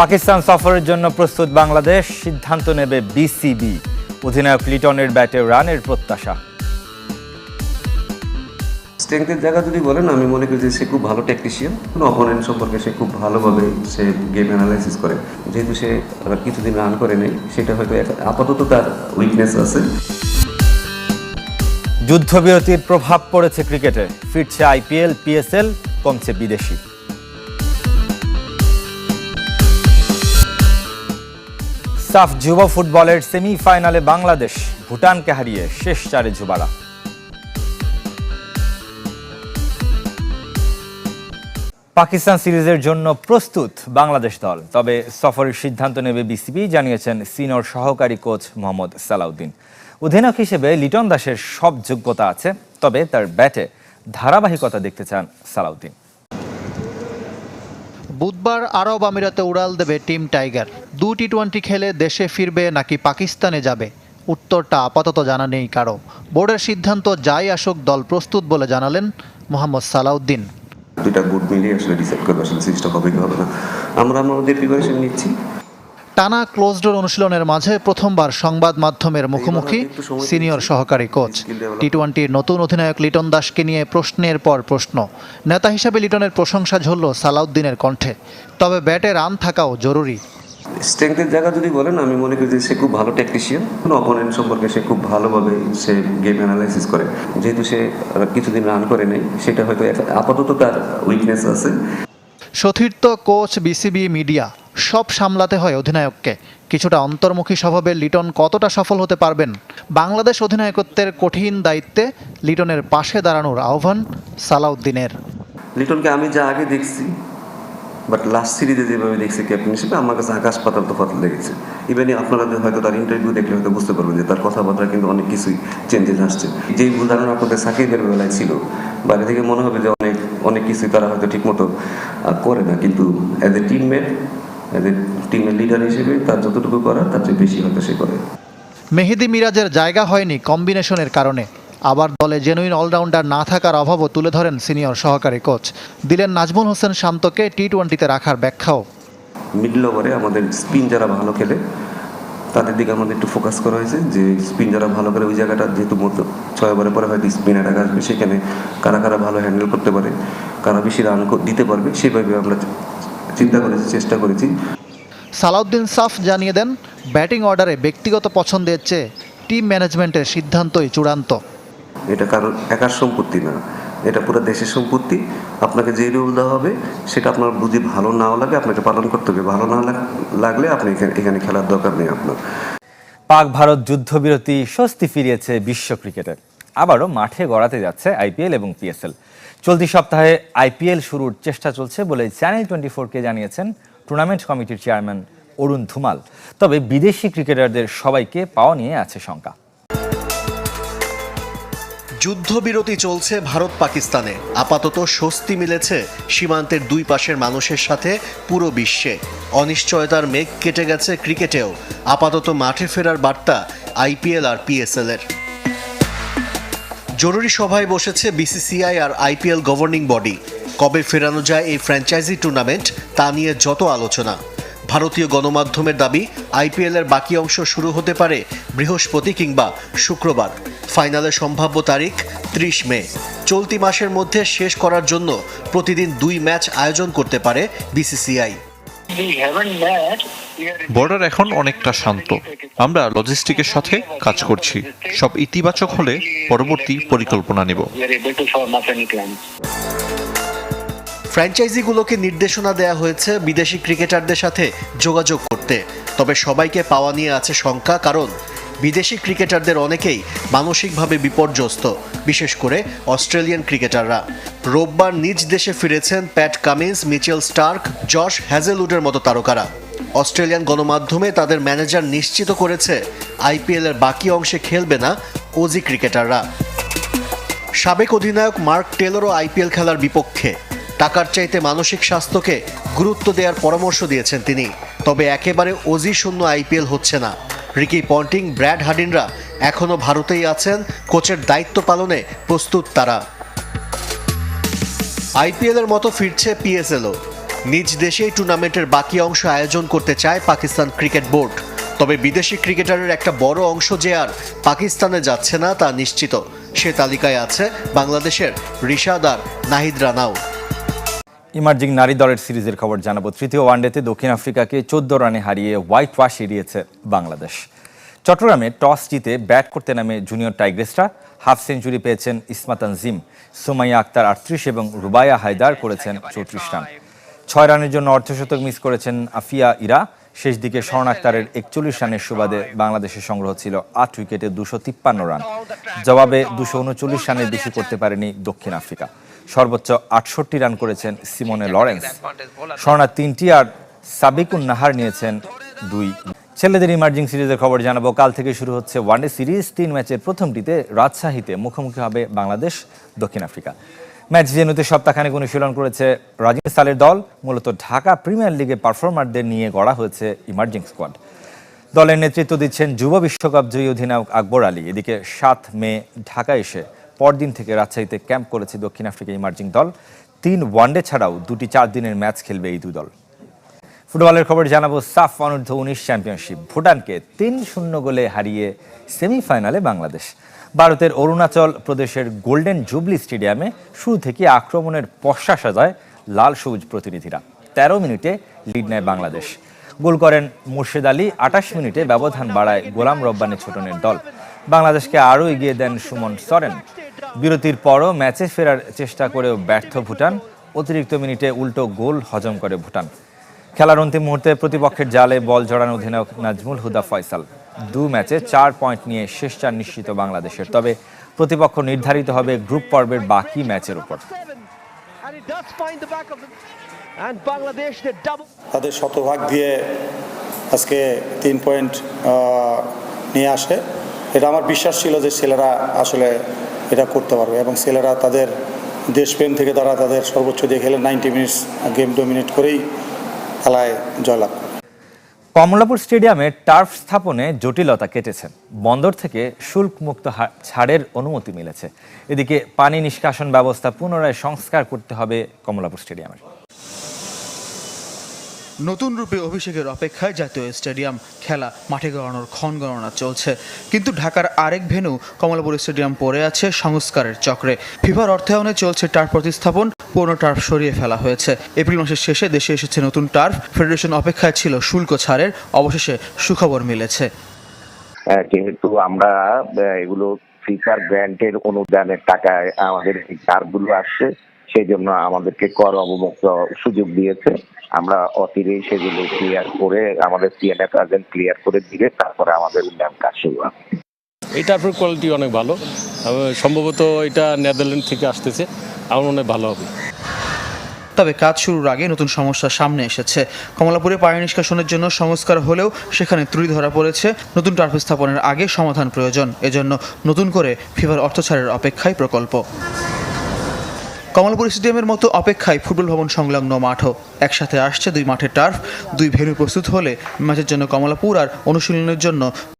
পাকিস্তান সফরের জন্য প্রস্তুত বাংলাদেশ সিদ্ধান্ত নেবে বিসিবি। অধিনায়ক লিটনের ব্যাটে রানের প্রত্যাশা। স্ট্রেংথের জায়গা যদি বলেন আমি মনে করি যে সে খুব ভালো টেকনিশিয়ান অপোনেন্ট সম্পর্কে সে খুব ভালোভাবে সে গেম অ্যানালাইসিস করে। যেহেতু সে আবার কিছুদিন রান করে নেই সেটা হয়তো আপাতত তার উইকনেস আছে। যুদ্ধবিরতির প্রভাব পড়েছে ক্রিকেটে ফিরছে আইপিএল পিএসএল কমছে বিদেশি। সাফ যুব ফুটবলের সেমিফাইনালে বাংলাদেশ ভুটানকে হারিয়ে শেষ চারে যুবারা পাকিস্তান সিরিজের জন্য প্রস্তুত বাংলাদেশ দল, তবে সফরের সিদ্ধান্ত নেবে বিসিবি, জানিয়েছেন সিনিয়র সহকারী কোচ মোহাম্মদ সালাউদ্দিন। অধিনায়ক হিসেবে লিটন দাসের সব যোগ্যতা আছে, তবে তার ব্যাটে ধারাবাহিকতা দেখতে চান সালাউদ্দিন। বুধবার আরব আমিরাতে উড়াল দেবে টিম টাইগার। দু টি টোয়েন্টি খেলে দেশে ফিরবে নাকি পাকিস্তানে যাবে? উত্তরটা আপাতত জানা নেই কারও। বোর্ডের সিদ্ধান্ত যাই আসুক, দল প্রস্তুত বলে জানালেন মোহাম্মদ সালাউদ্দিন। দুটা মিলিয়ে আসলে ডিসাইড করবে, আসলে সিরিজটা হবে কি হবে। না আমরা আমাদের প্রিপারেশন নিচ্ছি। টানা ক্লোজডোর অনুশীলনের মাঝে প্রথমবার সংবাদ মাধ্যমের মুখোমুখি সিনিয়র সহকারী কোচ টি টোয়েন্টির নতুন অধিনায়ক লিটন দাসকে নিয়ে প্রশ্নের পর প্রশ্ন। নেতা হিসেবে লিটনের প্রশংসা ঝরল সালাউদ্দিনের কণ্ঠে। তবে ব্যাটে রান থাকাও জরুরি। স্ট্রেংথের জায়গা যদি বলেন আমি মনে করি যে সে খুব ভালো টেকনিশিয়ান অপোনেন্ট সম্পর্কে সে খুব ভালোভাবে সে গেম অ্যানালাইসিস করে। যেহেতু সে কিছুদিন রান করে নেই সেটা হয়তো আপাতত তার উইকনেস আছে। সতীর্থ কোচ বিসিবি মিডিয়া সব সামলাতে হয় অধিনায়ককে। কিছুটা অন্তর্মুখী স্বভাবে লিটন কতটা সফল হতে পারবেন? বাংলাদেশ অধিনায়কত্বের কঠিন দায়িত্বে লিটনের পাশে দাঁড়ানোর আহ্বান সালাউদ্দিনের। লিটনকে আমি যা আগে দেখছি বাট লাস্ট সিরিজে যেভাবে দেখছি ক্যাপ্টেন হিসেবে আমার কাছে আকাশ পাতাল তফাৎ লেগেছে। ইভেন আপনারা হয়তো তার ইন্টারভিউ দেখলে হয়তো বুঝতে পারবেন যে তার কথাবার্তা কিন্তু অনেক কিছুই চেঞ্জেস আসছে। যেই ভুল ধারণা আপনাদের সাকিবের বেলায় ছিল, বাইরে থেকে মনে হবে যে অনেক অনেক কিছুই তারা হয়তো ঠিকমতো করে না। কিন্তু অ্যাজ এ টিমমেট টিমের লিডার হিসেবে তার যতটুকু করার তার চেয়ে বেশি হয়তো সে করে। মেহেদি মিরাজের জায়গা হয়নি কম্বিনেশনের কারণে। আবার দলে জেনুইন অলরাউন্ডার না থাকার অভাবও তুলে ধরেন সিনিয়র সহকারী কোচ। দিলেন নাজমুল হোসেন শান্তকে টি টোয়েন্টিতে রাখার ব্যাখ্যাও। মিডল ওভারে আমাদের স্পিন যারা ভালো খেলে তাদের দিকে আমাদের একটু ফোকাস করা হয়েছে যে স্পিন যারা ভালো করে ওই জায়গাটা যেহেতু মতো ছয় ওভারের পরে হয়তো স্পিন অ্যাটাক আসবে সেখানে কারা কারা ভালো হ্যান্ডেল করতে পারে কারা বেশি রান দিতে পারবে সেভাবে আমরা চিন্তা করেছি চেষ্টা করেছি। সালাউদ্দিন সাফ জানিয়ে দেন ব্যাটিং অর্ডারে ব্যক্তিগত পছন্দের চেয়ে টিম ম্যানেজমেন্টের সিদ্ধান্তই চূড়ান্ত। এটা কারোর একার সম্পত্তি না। এটা পুরো দেশের সম্পত্তি। আপনাকে যে রুল দেওয়া হবে সেটা আপনার বুঝি ভালো নাও লাগে আপনাকে পালন করতে হবে। ভালো না লাগলে আপনি এখানে খেলার দরকার নেই আপনার। পাক ভারত যুদ্ধবিরতি স্বস্তি ফিরিয়েছে বিশ্ব ক্রিকেটে। আবারও মাঠে গড়াতে যাচ্ছে আইপিএল এবং পিএসএল চলতি সপ্তাহে আইপিএল শুরুর চেষ্টা চলছে বলে চ্যানেল টোয়েন্টি ফোরকে জানিয়েছেন টুর্নামেন্ট কমিটির চেয়ারম্যান অরুণ ধুমাল। তবে বিদেশি ক্রিকেটারদের সবাইকে পাওয়া নিয়ে আছে শঙ্কা। যুদ্ধবিরতি চলছে ভারত পাকিস্তানে আপাতত স্বস্তি মিলেছে সীমান্তের দুই পাশের মানুষের সাথে পুরো বিশ্বে। অনিশ্চয়তার মেঘ কেটে গেছে ক্রিকেটেও। আপাতত মাঠে ফেরার বার্তা আইপিএল আর পিএসএল এর জরুরি সভায় বসেছে বিসিসিআই আর আইপিএল গভর্নিং বডি কবে ফেরানো যায় এই ফ্র্যাঞ্চাইজি টুর্নামেন্ট তা নিয়ে যত আলোচনা। ভারতীয় গণমাধ্যমের দাবি, আইপিএল এর বাকি অংশ শুরু হতে পারে বৃহস্পতি কিংবা শুক্রবার। ফাইনালের সম্ভাব্য তারিখ ত্রিশ মে। চলতি মাসের মধ্যে শেষ করার জন্য প্রতিদিন দুই ম্যাচ আয়োজন করতে পারে বিসিসিআই। বর্ডার এখন অনেকটা শান্ত। আমরা লজিস্টিকের সাথে কাজ করছি। সব ইতিবাচক হলে পরবর্তী পরিকল্পনা নেব. ফ্র্যাঞ্চাইজিগুলোকে নির্দেশনা দেয়া হয়েছে বিদেশি ক্রিকেটারদের সাথে যোগাযোগ করতে। তবে সবাইকে পাওয়া নিয়ে আছে শঙ্কা কারণ বিদেশি ক্রিকেটারদের অনেকেই মানসিকভাবে বিপর্যস্ত, বিশেষ করে অস্ট্রেলিয়ান ক্রিকেটাররা। রোববার নিজ দেশে ফিরেছেন Pat Cummins, Mitchell Starc, Josh হ্যাজেলউডের মতো তারকারা। অস্ট্রেলিয়ান গণমাধ্যমে তাদের ম্যানেজার নিশ্চিত করেছে, আইপিএলের বাকি অংশে খেলবে না ওজি ক্রিকেটাররা। সাবেক অধিনায়ক মার্ক টেলরও আইপিএল খেলার বিপক্ষে। টাকার চাইতে মানসিক স্বাস্থ্যকে গুরুত্ব দেওয়ার পরামর্শ দিয়েছেন তিনি। তবে একেবারে অজি শূন্য আইপিএল হচ্ছে না। রিকি পন্টিং, ব্র্যাড হাডিনরা এখনও ভারতেই আছেন। কোচের দায়িত্ব পালনে প্রস্তুত তারা। আইপিএলের মতো ফিরছে পিএসএলও নিজ দেশেই টুর্নামেন্টের বাকি অংশ আয়োজন করতে চায় পাকিস্তান ক্রিকেট বোর্ড। তবে বিদেশি ক্রিকেটারের একটা বড় অংশ যে আর পাকিস্তানে যাচ্ছে না তা নিশ্চিত। সে তালিকায় আছে বাংলাদেশের রিশাদ আর নাহিদ রানাও ইমার্জিং নারী দলের সিরিজের খবর জানাব। তৃতীয় ওয়ানডেতে দক্ষিণ আফ্রিকাকে চোদ্দ রানে হারিয়ে হোয়াইট ওয়াশ এড়িয়েছে বাংলাদেশ। চট্টগ্রামে টস জিতে ব্যাট করতে নামে জুনিয়র টাইগ্রেসরা। হাফ সেঞ্চুরি পেয়েছেন ইসমা জিম সুমাইয়া আক্তার আটত্রিশ এবং রুবায়া হায়দার করেছেন চৌত্রিশ রান। ছয় রানের জন্য অর্ধশতক মিস করেছেন আফিয়া ইরা। শেষ দিকে শরণ আক্তারের একচল্লিশ রানের সুবাদে বাংলাদেশের সংগ্রহ ছিল আট উইকেটে দুশো তিপ্পান্ন রান। জবাবে দুশো উনচল্লিশ রানের বেশি করতে পারেনি দক্ষিণ আফ্রিকা। সর্বোচ্চ আটষট্টি রান করেছেন সিমনে লরেন্স। স্বর্ণা তিনটি আর সাবিকুন নাহার নিয়েছেন দুই। ছেলেদের ইমার্জিং সিরিজের খবর জানাব। কাল থেকে শুরু হচ্ছে ওয়ানডে সিরিজ। তিন ম্যাচের প্রথমটিতে রাজশাহীতে মুখোমুখি হবে বাংলাদেশ দক্ষিণ আফ্রিকা। ম্যাচ ভেন্যুতে সপ্তাহখানেক অনুশীলন করেছে রাজীব সালের দল। মূলত ঢাকা প্রিমিয়ার লিগে পারফর্মারদের নিয়ে গড়া হয়েছে ইমার্জিং স্কোয়াড দলের নেতৃত্ব দিচ্ছেন যুব বিশ্বকাপ জয়ী অধিনায়ক আকবর আলী। এদিকে সাত মে ঢাকা এসে পরদিন থেকে রাজশাহীতে ক্যাম্প করেছে দক্ষিণ আফ্রিকা ইমার্জিং দল। তিন ওয়ানডে ছাড়াও দুটি চার দিনের ম্যাচ খেলবে এই দুই দল। ফুটবলের খবর জানাব সাফ অনূর্ধ্ব উনিশ চ্যাম্পিয়নশিপ। ভুটানকে তিন শূন্য গোলে হারিয়ে সেমিফাইনালে বাংলাদেশ। ভারতের অরুণাচল প্রদেশের গোল্ডেন জুবলি স্টেডিয়ামে শুরু থেকে আক্রমণের পশ্চা সাজায় লাল সবুজ প্রতিনিধিরা। তেরো মিনিটে লিড নেয় বাংলাদেশ। গোল করেন মুর্শেদ আলী আটাশ মিনিটে ব্যবধান বাড়ায় গোলাম রব্বানি ছোটনের দল। বাংলাদেশকে আরও এগিয়ে দেন সুমন সরেন। বিরতির পরও ম্যাচে ফেরার চেষ্টা করেও ব্যর্থ ভুটান। অতিরিক্ত মিনিটে উল্টো গোল হজম করে ভুটান। খেলার অন্তিম মুহূর্তে প্রতিপক্ষের জালে বল জড়ান অধিনায়ক নাজমুল হুদা ফয়সাল। দু ম্যাচে চার পয়েন্ট নিয়ে শেষ চার নিশ্চিত বাংলাদেশের। তবে প্রতিপক্ষ নির্ধারিত হবে গ্রুপ পর্বের বাকি ম্যাচের উপর। তাদের শতভাগ দিয়ে আজকে তিন পয়েন্ট নিয়ে আসে। এটা আমার বিশ্বাস ছিল যে ছেলেরা আসলে এটা করতে পারবে এবং ছেলেরা তাদের দেশপ্রেম থেকে তারা তাদের সর্বোচ্চ দিয়ে খেলে নাইনটি মিনিটস গেম ডোমিনেট করেই খেলায় জয়লাভ কমলাপুর স্টেডিয়ামে টার্ফ স্থাপনে জটিলতা কেটেছে বন্দর থেকে শুল্ক মুক্ত ছাড়ের অনুমতি মিলেছে। এদিকে পানি নিষ্কাশন ব্যবস্থা পুনরায় সংস্কার করতে হবে কমলাপুর স্টেডিয়ামের। নতুন রূপে অভিষেকের অপেক্ষায় জাতীয় স্টেডিয়াম খেলা মাঠে গড়ানোর ক্ষণ গণনা চলছে। কিন্তু ঢাকার আরেক ভেন্যু, কমলাপুর স্টেডিয়াম পড়ে আছে সংস্কারের চক্রে। ফিফার অর্থায়নে চলছে টার্ফ প্রতিস্থাপন, পুরনো টার্ফ সরিয়ে ফেলা হয়েছে। এপ্রিল মাসের শেষে দেশে এসেছে নতুন টার্ফ, ফেডারেশন অপেক্ষায় ছিল শুল্ক ছাড়ের, অবশেষে সুখবর মিলেছে। যেহেতু আমরা এগুলো ফিফার গ্র্যান্টের অনুদানের টাকায় আমাদের এই কারগুলো আসছে সেই জন্য আমাদেরকে কর অবমুক্ত সুযোগ দিয়েছে। আমরা অতিরেই সেগুলো ক্লিয়ার করে আমাদের সিএনএফ এজেন্ট ক্লিয়ার করে দিলে তারপরে আমাদের উন্নয়ন কাজ শুরু হবে। এই টার্ফের কোয়ালিটি অনেক ভালো। সম্ভবত এটা নেদারল্যান্ড থেকে আসতেছে। আমার মনে হয় ভালো হবে। তবে কাজ শুরুর আগে নতুন সমস্যা সামনে এসেছে। কমলাপুরে পানি নিষ্কাশনের জন্য সংস্কার হলেও সেখানে ত্রুটি ধরা পড়েছে। নতুন টার্ফ স্থাপনের আগে সমাধান প্রয়োজন। এজন্য নতুন করে ফিফার অর্থ ছাড়ের অপেক্ষায় প্রকল্প। কমলপুর স্টেডিয়ামের মতো অপেক্ষায় ফুটবল ভবন সংলগ্ন মাঠও একসাথে আসছে দুই মাঠের টার্ফ। দুই ভেন্যু প্রস্তুত হলে ম্যাচের জন্য কমলাপুর আর অনুশীলনের জন্য